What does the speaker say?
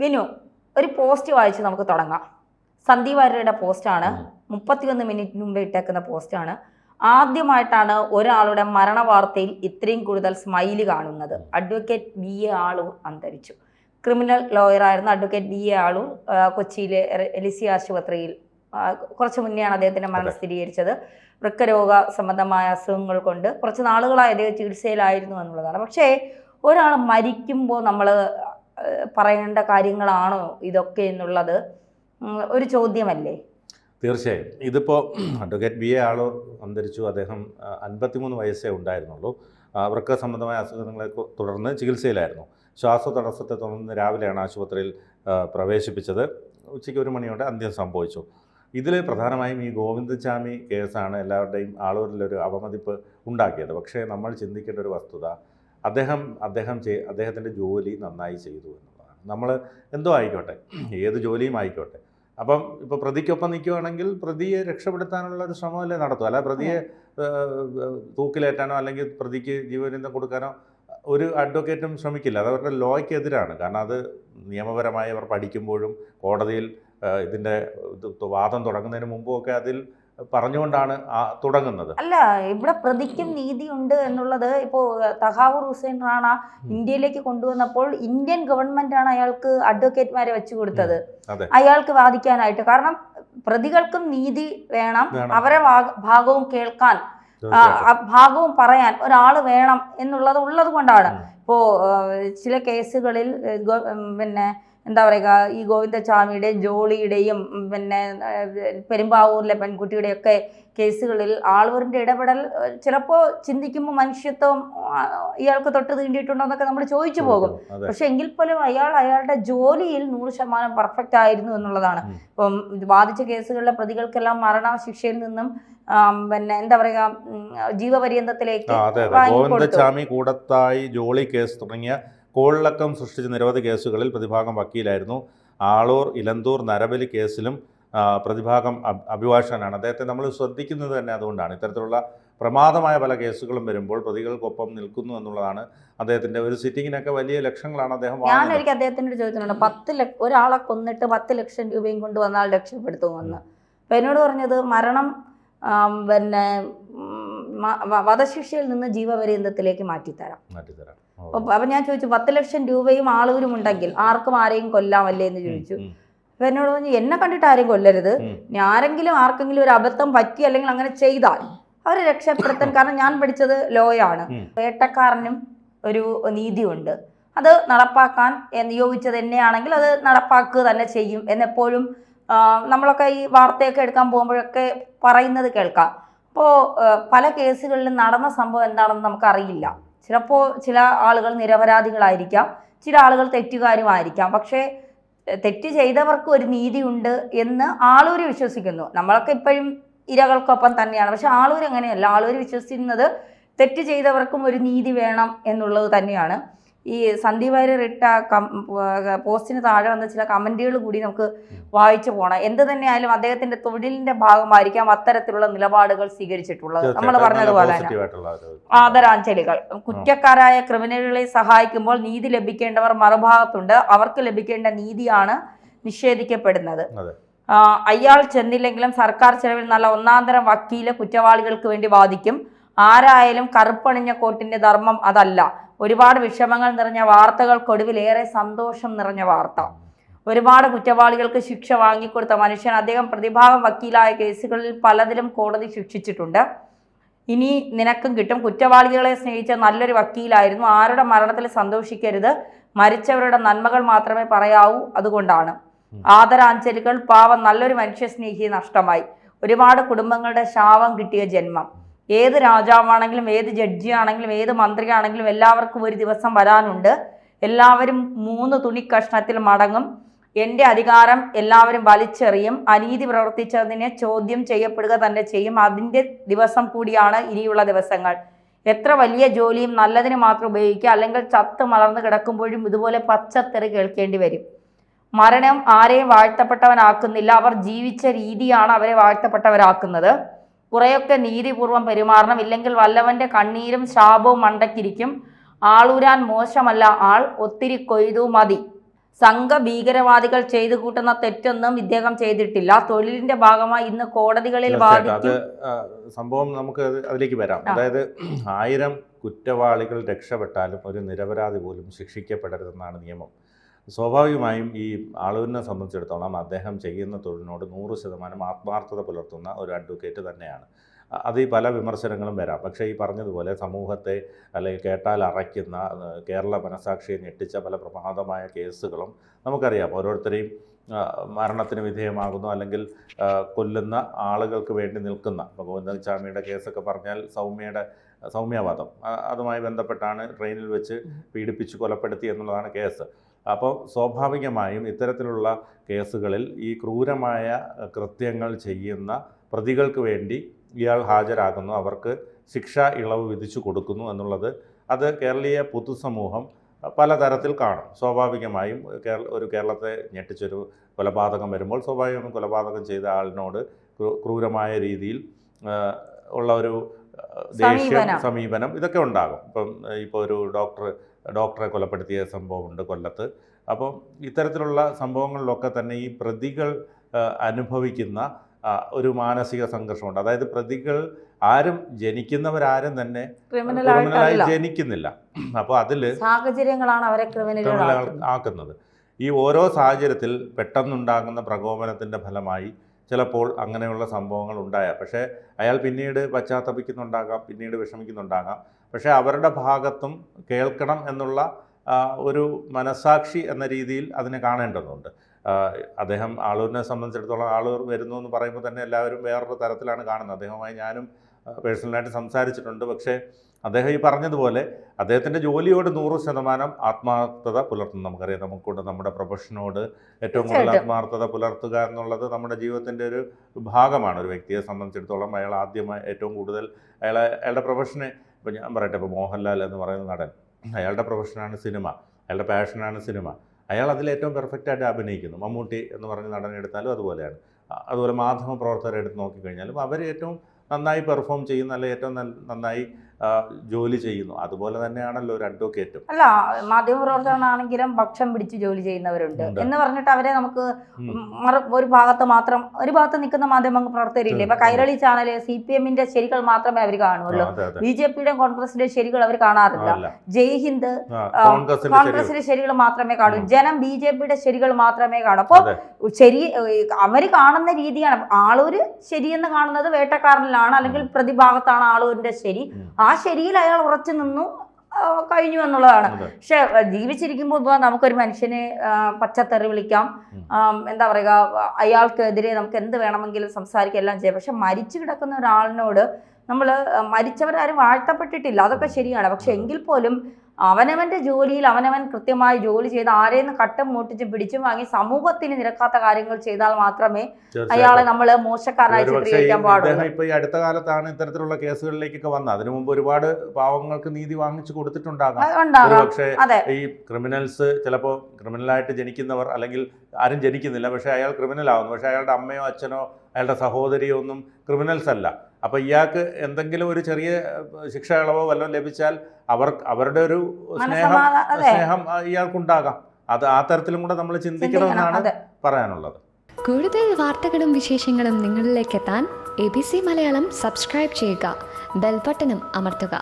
വിനു ഒരു പോസ്റ്റ് വായിച്ച് നമുക്ക് തുടങ്ങാം. സന്ദീപ് വാര്യരുടെ പോസ്റ്റാണ് മുപ്പത്തിയൊന്ന് മിനിറ്റ് മുമ്പ് ഇട്ടേക്കുന്ന പോസ്റ്റാണ് ആദ്യമായിട്ടാണ് ഒരാളുടെ മരണ വാർത്തയിൽ ഇത്രയും കൂടുതൽ സ്മൈലി കാണുന്നത്. അഡ്വക്കേറ്റ് ബി എ ആളൂർ അന്തരിച്ചു. ക്രിമിനൽ ലോയറായിരുന്ന അഡ്വക്കേറ്റ് ബി എ ആളൂർ കൊച്ചിയിലെ എലിസി ആശുപത്രിയിൽ കുറച്ച് മുന്നെയാണ് അദ്ദേഹത്തിന്റെ മരണം സ്ഥിരീകരിച്ചത്. വൃക്കരോഗ സംബന്ധമായ അസുഖങ്ങൾ കൊണ്ട് കുറച്ച് നാളുകളായി അദ്ദേഹം ചികിത്സയിലായിരുന്നു എന്നുള്ളതാണ്. പക്ഷേ ഒരാൾ മരിക്കുമ്പോൾ നമ്മൾ പറയേണ്ട കാര്യങ്ങളാണോ ഇതൊക്കെ എന്നുള്ളത്? ഒരു ചോദ്യമല്ലേ? തീർച്ചയായും. ഇതിപ്പോൾ അഡ്വക്കേറ്റ് ബി എ ആളൂർ അന്തരിച്ചു. അദ്ദേഹം അൻപത്തിമൂന്ന് വയസ്സേ ഉണ്ടായിരുന്നുള്ളൂ. വൃക്ക സംബന്ധമായ അസുഖങ്ങളെ തുടർന്ന് ചികിത്സയിലായിരുന്നു. ശ്വാസ തടസ്സത്തെ തുടർന്ന് രാവിലെയാണ് ആശുപത്രിയിൽ പ്രവേശിപ്പിച്ചത്. ഉച്ചയ്ക്ക് ഒരു മണിയോടെ അന്ത്യം സംഭവിച്ചു. ഇതിൽ പ്രധാനമായും ഈ ഗോവിന്ദചാമി കേസാണ് എല്ലാവരുടെയും ആളൂരിലൊരു അവമതിപ്പ് ഉണ്ടാക്കിയത്. പക്ഷേ നമ്മൾ ചിന്തിക്കേണ്ട ഒരു വസ്തുത അദ്ദേഹം അദ്ദേഹം ചെയ് അദ്ദേഹത്തിന്റെ ജോലി നന്നായി ചെയ്തു എന്നുള്ളതാണ്. നമ്മൾ എന്തോ ആയിക്കോട്ടെ ഏത് ജോലിയും ആയിക്കോട്ടെ. അപ്പം ഇപ്പോൾ പ്രതിക്കൊപ്പം നിൽക്കുകയാണെങ്കിൽ പ്രതിയെ രക്ഷപ്പെടുത്താനുള്ള ഒരു ശ്രമമല്ലേ നടത്തും. അല്ല പ്രതിയെ തൂക്കിലേറ്റാനോ അല്ലെങ്കിൽ പ്രതിക്ക് ജീവപര്യന്തം കൊടുക്കാനോ ഒരു അഡ്വക്കേറ്റും ശ്രമിക്കില്ല. അത് അവരുടെ ലോയ്ക്ക് എതിരാണ് കാരണം അത് നിയമപരമായി അവർ പഠിക്കുമ്പോഴും കോടതിയിൽ ഇതിന്റെ വാദം തുടങ്ങുന്നതിന് മുമ്പും ഒക്കെ അതിൽ പറഞ്ഞുകൊണ്ടാണ് തുടങ്ങുന്നത്. അല്ല ഇവിടെ പ്രതിക്കും നീതിയുണ്ട് എന്നുള്ളത് ഇപ്പോൾ തഹാവൂർ ഹുസൈൻ റാണ ഇന്ത്യയിലേക്ക് കൊണ്ടുവന്നപ്പോൾ ഇന്ത്യൻ ഗവൺമെന്റ് ആണ് അയാൾക്ക് അഡ്വക്കേറ്റ്മാരെ വെച്ചു കൊടുത്തത്. അയാൾക്ക് വാദിക്കാനായിട്ട്. കാരണം പ്രതികൾക്കും നീതി വേണം. അവരെ ഭാഗവും കേൾക്കാൻ ഭാഗവും പറയാൻ ഒരാൾ വേണം എന്നുള്ളത് ഉള്ളത് കൊണ്ടാണ്. ഇപ്പോ ഇപ്പോൾ ചില കേസുകളിൽ പിന്നെ എന്താ പറയുക ഈ ഗോവിന്ദസ്വാമിയുടെയും ജോളിയുടെയും പിന്നെ പെരുമ്പാവൂരിലെ പെൺകുട്ടിയുടെയൊക്കെ കേസുകളിൽ ആളുവറിന്റെ ഇടപെടൽ ചിലപ്പോൾ ചിന്തിക്കുമ്പോൾ മനുഷ്യത്വം ഇയാൾക്ക് തൊട്ട് തീണ്ടിയിട്ടുണ്ടോ എന്നൊക്കെ നമ്മൾ ചോദിച്ചു പോകും. പക്ഷെ എങ്കിൽ പോലും അയാൾ അയാളുടെ ജോലിയിൽ നൂറ് ശതമാനം പെർഫെക്റ്റ് ആയിരുന്നു എന്നുള്ളതാണ്. ഇപ്പം ബാധിച്ച കേസുകളിലെ പ്രതികൾക്കെല്ലാം മരണശിക്ഷയിൽ നിന്നും പിന്നെ എന്താ പറയുക ജീവപര്യന്തത്തിലേക്ക് കൂടത്തായി ജോളി കേസ് തുടങ്ങിയ കോളിളക്കം സൃഷ്ടിച്ച നിരവധി കേസുകളിൽ പ്രതിഭാഗം വക്കീലായിരുന്നു. ആളൂർ ഇലന്തൂർ നരബലി കേസിലും പ്രതിഭാഗം അഭിഭാഷകനാണ്. അദ്ദേഹത്തെ നമ്മൾ ശ്രദ്ധിക്കുന്നത് തന്നെ അതുകൊണ്ടാണ്. ഇത്തരത്തിലുള്ള പ്രമാദമായ പല കേസുകളും വരുമ്പോൾ പ്രതികൾക്കൊപ്പം നിൽക്കുന്നു എന്നുള്ളതാണ് അദ്ദേഹത്തിന്റെ ഒരു സിറ്റിങ്ങിനൊക്കെ വലിയ ലക്ഷങ്ങളാണ് അദ്ദേഹം ഞാൻ ഒരിക്കൽ അദ്ദേഹത്തിനോട് ചോദിച്ചിട്ടുണ്ട് പത്ത് ലക്ഷ ഒരാളെ കൊന്നിട്ട് പത്ത് ലക്ഷം രൂപയും കൊണ്ടുവന്നാൽ രക്ഷപ്പെടുത്തുമെന്ന് അപ്പൊ എന്നോട് പറഞ്ഞത് മരണം പിന്നെ വധശിക്ഷയിൽ നിന്ന് ജീവപര്യന്തത്തിലേക്ക് മാറ്റിത്തരാം. മാറ്റിത്തരാം. അപ്പൊ ഞാൻ ചോദിച്ചു പത്ത് ലക്ഷം രൂപയും ആളൂരും ഉണ്ടെങ്കിൽ ആർക്കും ആരെയും കൊല്ലാമല്ലേ എന്ന് ചോദിച്ചു. അപ്പൊ എന്നോട് പറഞ്ഞു എന്നെ കണ്ടിട്ട് ആരെയും കൊല്ലരുത്. ആരെങ്കിലും ആർക്കെങ്കിലും ഒരു അബദ്ധം പറ്റി അല്ലെങ്കിൽ അങ്ങനെ ചെയ്താൽ അവരെ രക്ഷപ്പെടുത്താൻ. കാരണം ഞാൻ പഠിച്ചത് ലോയാണ്. വേട്ടക്കാരനും ഒരു നീതിയുണ്ട്. അത് നടപ്പാക്കാൻ നിയോഗിച്ചത് എന്നെയാണെങ്കിൽ അത് നടപ്പാക്കുക തന്നെ ചെയ്യും. എന്നെപ്പോഴും നമ്മളൊക്കെ ഈ വാർത്തയൊക്കെ എടുക്കാൻ പോകുമ്പോഴൊക്കെ പറയുന്നത് കേൾക്കാം. അപ്പോൾ പല കേസുകളിലും നടന്ന സംഭവം എന്താണെന്ന് നമുക്കറിയില്ല. ചിലപ്പോൾ ചില ആളുകൾ നിരപരാധികളായിരിക്കാം ചില ആളുകൾ തെറ്റുകാരുമായിരിക്കാം. പക്ഷേ തെറ്റ് ചെയ്തവർക്ക് ഒരു നീതിയുണ്ട് എന്ന് ആളൂര് വിശ്വസിക്കുന്നു. നമ്മളൊക്കെ ഇപ്പോഴും ഇരകൾക്കൊപ്പം തന്നെയാണ്. പക്ഷെ ആളൂർ അങ്ങനെയല്ല. ആളൂർ വിശ്വസിക്കുന്നത് തെറ്റ് ചെയ്തവർക്കും ഒരു നീതി വേണം എന്നുള്ളത് തന്നെയാണ്. ഈ സന്ദീപ് വാര്യർ ഇട്ട പോസ്റ്റിന് താഴെ വന്ന ചില കമന്റുകൾ കൂടി നമുക്ക് വായിച്ചു പോകണം എന്ത് തന്നെയായാലും അദ്ദേഹത്തിന്റെ തൊഴിലിന്റെ ഭാഗമായിരിക്കാം അത്തരത്തിലുള്ള നിലപാടുകൾ സ്വീകരിച്ചിട്ടുള്ളത്. നമ്മൾ പറഞ്ഞതുപോലെ തന്നെ ആദരാഞ്ജലികൾ. കുറ്റക്കാരായ ക്രിമിനലുകളെ സഹായിക്കുമ്പോൾ നീതി ലഭിക്കേണ്ടവർ മറുഭാഗത്തുണ്ട്. അവർക്ക് ലഭിക്കേണ്ട നീതിയാണ് നിഷേധിക്കപ്പെടുന്നത്. അയാൾ ചെന്നില്ലെങ്കിലും സർക്കാർ ചെലവിൽ നല്ല ഒന്നാന്തരം വക്കീൽ കുറ്റവാളികൾക്ക് വേണ്ടി വാദിക്കും. ആരായാലും കറുപ്പണിഞ്ഞ കോട്ടിന്റെ ധർമ്മം അതല്ല. ഒരുപാട് വിഷമങ്ങൾ നിറഞ്ഞ വാർത്തകൾക്കൊടുവിൽ ഏറെ സന്തോഷം നിറഞ്ഞ വാർത്ത. ഒരുപാട് കുറ്റവാളികൾക്ക് ശിക്ഷ വാങ്ങിക്കൊടുത്ത മനുഷ്യൻ അദ്ദേഹം പ്രതിഭാഗം വക്കീലായ കേസുകളിൽ പലതിലും കോടതി ശിക്ഷിച്ചിട്ടുണ്ട്. ഇനി നിനക്കും കിട്ടും. കുറ്റവാളികളെ സ്നേഹിച്ച നല്ലൊരു വക്കീലായിരുന്നു. ആരുടെ മരണത്തിൽ സന്തോഷിക്കരുത്. മരിച്ചവരുടെ നന്മകൾ മാത്രമേ പറയാവൂ. അതുകൊണ്ടാണ്. ആദരാഞ്ജലികൾ. പാവം നല്ലൊരു മനുഷ്യസ്നേഹിയെ നഷ്ടമായി. ഒരുപാട് കുടുംബങ്ങളുടെ ശാപം കിട്ടിയ ജന്മം. ഏത് രാജാവാണെങ്കിലും ഏത് ജഡ്ജിയാണെങ്കിലും ഏത് മന്ത്രിയാണെങ്കിലും എല്ലാവർക്കും ഒരു ദിവസം വരാനുണ്ട്. എല്ലാവരും മൂന്ന് തുണി കഷ്ണത്തിൽ മടങ്ങും. എന്റെ അധികാരം എല്ലാവരും വലിച്ചെറിയും. അനീതി പ്രവർത്തിച്ചതിനെ ചോദ്യം ചെയ്യപ്പെടുക തന്നെ ചെയ്യും. അതിന്റെ ദിവസം കൂടിയാണ് ഇനിയുള്ള ദിവസങ്ങൾ. എത്ര വലിയ ജോലിയും നല്ലതിന് മാത്രം ഉപയോഗിക്കുക അല്ലെങ്കിൽ ചത്ത് മലർന്നു കിടക്കുമ്പോഴും ഇതുപോലെ പച്ചത്തെറി കേൾക്കേണ്ടി വരും. മരണം ആരെയും വാഴ്ത്തപ്പെട്ടവനാക്കുന്നില്ല. അവർ ജീവിച്ച രീതിയാണ് അവരെ വാഴ്ത്തപ്പെട്ടവരാക്കുന്നത്. കുറേയൊക്കെ നീതിപൂർവം പെരുമാറണം. ഇല്ലെങ്കിൽ വല്ലവന്റെ കണ്ണീരും ശാപവും മണ്ടക്കിരിക്കും ആളൂരാൻ മോശമല്ല ആൾ ഒത്തിരി കൊയ്തു മതി. സംഘ ഭീകരവാദികൾ ചെയ്തു കൂട്ടുന്ന തെറ്റൊന്നും ഇദ്ദേഹം ചെയ്തിട്ടില്ല. തൊഴിലിന്റെ ഭാഗമായി ഇന്ന് കോടതികളിൽ സംഭവം നമുക്ക് അതിലേക്ക് വരാം. അതായത് ആയിരം കുറ്റവാളികൾ രക്ഷപ്പെട്ടാലും ഒരു നിരപരാധി പോലും ശിക്ഷിക്കപ്പെടരുതെന്നാണ് നിയമം. സ്വാഭാവികമായും ഈ ആളുവിനെ സംബന്ധിച്ചിടത്തോളം അദ്ദേഹം ചെയ്യുന്ന തൊഴിലിനോട് നൂറ് ശതമാനം ആത്മാർത്ഥത പുലർത്തുന്ന ഒരു അഡ്വക്കേറ്റ് തന്നെയാണ്. അത് ഈ പല വിമർശനങ്ങളും വരാം. പക്ഷേ ഈ പറഞ്ഞതുപോലെ സമൂഹത്തെ അല്ലെങ്കിൽ കേട്ടാൽ അറയ്ക്കുന്ന കേരള മനസാക്ഷിയെ ഞെട്ടിച്ച പല പ്രമാദമായ കേസുകളും നമുക്കറിയാം. ഓരോരുത്തരെയും മരണത്തിന് വിധേയമാകുന്നു അല്ലെങ്കിൽ കൊല്ലുന്ന ആളുകൾക്ക് വേണ്ടി നിൽക്കുന്ന ഇപ്പോൾ ഗോവിന്ദസ്വാമിയുടെ കേസൊക്കെ പറഞ്ഞാൽ സൗമ്യയുടെ സൗമ്യവാദം. അതുമായി ബന്ധപ്പെട്ടാണ് ട്രെയിനിൽ വെച്ച് പീഡിപ്പിച്ച് കൊലപ്പെടുത്തി എന്നുള്ളതാണ് കേസ്. അപ്പോൾ സ്വാഭാവികമായും ഇത്തരത്തിലുള്ള കേസുകളിൽ ഈ ക്രൂരമായ കൃത്യങ്ങൾ ചെയ്യുന്ന പ്രതികൾക്ക് വേണ്ടി ഇയാൾ ഹാജരാകുന്നു. അവർക്ക് ശിക്ഷ ഇളവ് വിധിച്ചു കൊടുക്കുന്നു എന്നുള്ളത് അത് കേരളീയ പൊതുസമൂഹം പലതരത്തിൽ കാണും. സ്വാഭാവികമായും കേരള ഒരു കേരളത്തെ ഞെട്ടിച്ചൊരു കൊലപാതകം വരുമ്പോൾ സ്വാഭാവികമായും കൊലപാതകം ചെയ്ത ആളിനോട് ക്രൂരമായ രീതിയിൽ ഉള്ള ഒരു ദേഷ്യം സമീപനം. ഇതൊക്കെ ഉണ്ടാകും. ഇപ്പം ഇപ്പോൾ ഒരു ഡോക്ടർ ഡോക്ടറെ കൊലപ്പെടുത്തിയ സംഭവമുണ്ട് കൊല്ലത്ത്. അപ്പം ഇത്തരത്തിലുള്ള സംഭവങ്ങളിലൊക്കെ തന്നെ ഈ പ്രതികൾ അനുഭവിക്കുന്ന ഒരു മാനസിക സംഘർഷമുണ്ട്. അതായത് പ്രതികൾ ആരും ജനിക്കുന്നവരാരും തന്നെ ക്രിമിനലായി ജനിക്കുന്നില്ല. അപ്പോൾ അതിൽ സാഹചര്യങ്ങളാണ് അവരെ ക്രിമിനൽ ആക്കുന്നത്. ഈ ഓരോ സാഹചര്യത്തിൽ പെട്ടെന്നുണ്ടാകുന്ന പ്രകോപനത്തിന്റെ ഫലമായി ചിലപ്പോൾ അങ്ങനെയുള്ള സംഭവങ്ങൾ ഉണ്ടായ പക്ഷേ അയാൾ പിന്നീട് പശ്ചാത്തപിക്കുന്നുണ്ടാകാം പിന്നീട് വിഷമിക്കുന്നുണ്ടാകാം. പക്ഷേ അവരുടെ ഭാഗത്തും കേൾക്കണം എന്നുള്ള ഒരു മനസാക്ഷി എന്ന രീതിയിൽ അതിനെ കാണേണ്ടതുണ്ട്. അദ്ദേഹം ആളൂരിനെ സംബന്ധിച്ചിടത്തോളം ആളൂർ വരുന്നു എന്ന് പറയുമ്പോൾ തന്നെ എല്ലാവരും വേറൊരു തരത്തിലാണ് കാണുന്നത്. അദ്ദേഹവുമായി ഞാനും പേഴ്സണലായിട്ട് സംസാരിച്ചിട്ടുണ്ട്. പക്ഷേ അദ്ദേഹം ഈ പറഞ്ഞതുപോലെ അദ്ദേഹത്തിന്റെ ജോലിയോട് നൂറ് ശതമാനം ആത്മാർത്ഥത പുലർത്തുന്നു. നമുക്കറിയാം നമുക്കൂടെ നമ്മുടെ പ്രൊഫഷനോട് ഏറ്റവും കൂടുതൽ ആത്മാർത്ഥത പുലർത്തുക എന്നുള്ളത് നമ്മുടെ ജീവിതത്തിന്റെ ഒരു ഭാഗമാണ്. ഒരു വ്യക്തിയെ സംബന്ധിച്ചിടത്തോളം അയാൾ ആദ്യമായി ഏറ്റവും കൂടുതൽ അയാളെ അയാളുടെ പ്രൊഫഷനെ ഇപ്പോൾ ഞാൻ പറയട്ടെ ഇപ്പോൾ മോഹൻലാൽ എന്ന് പറയുന്ന നടൻ അയാളുടെ പ്രൊഫഷനാണ് സിനിമ അയാളുടെ പാഷനാണ് സിനിമ. അയാൾ അതിൽ ഏറ്റവും പെർഫെക്റ്റായിട്ട് അഭിനയിക്കുന്നു. മമ്മൂട്ടി എന്ന് പറഞ്ഞ നടനെ എടുത്താലും അതുപോലെയാണ്. അതുപോലെ മാധ്യമ പ്രവർത്തകരെ എടുത്ത് നോക്കിക്കഴിഞ്ഞാലും അവർ ഏറ്റവും നന്നായി പെർഫോം ചെയ്യുന്ന അല്ലെങ്കിൽ ഏറ്റവും നന്നായി ജോലി ചെയ്യുന്നു. അതുപോലെ തന്നെയാണല്ലോ ഒരു അഡ്വക്കേറ്റും അല്ല മാധ്യമപ്രവർത്തകനാണെങ്കിലും പക്ഷം പിടിച്ച് ജോലി ചെയ്യുന്നവരുണ്ട്. എന്ന് പറഞ്ഞിട്ട് അവരെ നമുക്ക് ഒരു ഭാഗത്ത് മാത്രം ഒരു ഭാഗത്ത് നിൽക്കുന്ന മാധ്യമ പ്രവർത്തകരില്ലേ ഇപ്പൊ. കൈരളി ചാനൽ സി പി എമ്മിന്റെ ശരികൾ മാത്രമേ അവർ കാണുള്ളൂ. ബി ജെ പിയുടെ കോൺഗ്രസിന്റെ ശരികൾ അവർ കാണാറില്ല. ജയ് ഹിന്ദ് ആ, ആ, കോൺഗ്രസിന്റെ ശരികൾ മാത്രമേ കാണൂ. ജനം ബി ജെ പിയുടെ ശരികൾ മാത്രമേ കാണൂ. അപ്പോൾ ശരി അവർ അവർ കാണുന്ന രീതിയാണ്. ആളൂര് ശരിയെന്ന് കാണുന്നത് വേട്ടക്കാരനിലാണ് അല്ലെങ്കിൽ പ്രതിഭാഗത്താണ് ആളൂരിന്റെ ശരി. ഉം. ആ ശരിയിൽ അയാൾ ഉറച്ചു നിന്നു കഴിഞ്ഞു എന്നുള്ളതാണ്. പക്ഷെ ജീവിച്ചിരിക്കുമ്പോൾ നമുക്കൊരു മനുഷ്യനെ പച്ചത്തെറി വിളിക്കാം. എന്താ പറയുക അയാൾക്കെതിരെ നമുക്ക് എന്ത് വേണമെങ്കിലും സംസാരിക്കാം എല്ലാം ചെയ്യാം. പക്ഷെ മരിച്ചു കിടക്കുന്ന ഒരാളിനോട് നമ്മൾ മരിച്ചവരാരും വാഴ്ത്തപ്പെട്ടിട്ടില്ല. അതൊക്കെ ശരിയാണ്. പക്ഷെ എങ്കിൽ പോലും അവനവന്റെ ജോലിയിൽ അവനവൻ കൃത്യമായി ജോലി ചെയ്ത് ആരെയും കട്ടം മുട്ടിച്ച് പിടിച്ചും വാങ്ങി സമൂഹത്തിന് നിരക്കാത്ത കാര്യങ്ങൾ ചെയ്താൽ മാത്രമേ അയാളെ നമ്മൾ മോശക്കാരനായി ചിത്രീകരിക്കാൻ പാടുള്ളൂ. ഇപ്പൊ ഈ അടുത്ത കാലത്താണ് ഇത്തരത്തിലുള്ള കേസുകളിലേക്കൊക്കെ വന്നത്. അതിനു മുമ്പ് ഒരുപാട് പാവങ്ങൾക്ക് നീതി വാങ്ങിച്ചു കൊടുത്തിട്ടുണ്ടാകാം. പക്ഷേ അതെ. ഈ ക്രിമിനൽസ് ചിലപ്പോൾ ക്രിമിനലായിട്ട് ജനിക്കുന്നവർ അല്ലെങ്കിൽ ആരും ജനിക്കുന്നില്ല. പക്ഷേ അയാൾ ക്രിമിനൽ ആവുന്നു പക്ഷേ അയാളുടെ അമ്മയോ അച്ഛനോ അയാളുടെ സഹോദരിയോ ഒന്നും ക്രിമിനൽസ് അല്ല. അപ്പോൾ ഇയാൾക്ക് എന്തെങ്കിലും ഒരു ചെറിയ ശിക്ഷ ഇളവോ വല്ലതും ലഭിച്ചാൽ അവർ അവരുടെ ഒരു സ്നേഹം സ്നേഹം ഇയാൾക്കുണ്ടാകാം. അത് ആ തരത്തിലും കൂടെ നമ്മൾ ചിന്തിക്കണം ചിന്തിക്കണമെന്നാണ് പറയാനുള്ളത്. കൂടുതൽ വാർത്തകളും വിശേഷങ്ങളും നിങ്ങളിലേക്ക് എത്താൻ A B C Malayalam subscribe ചെയ്യുക ബെൽബട്ടനും അമർത്തുക.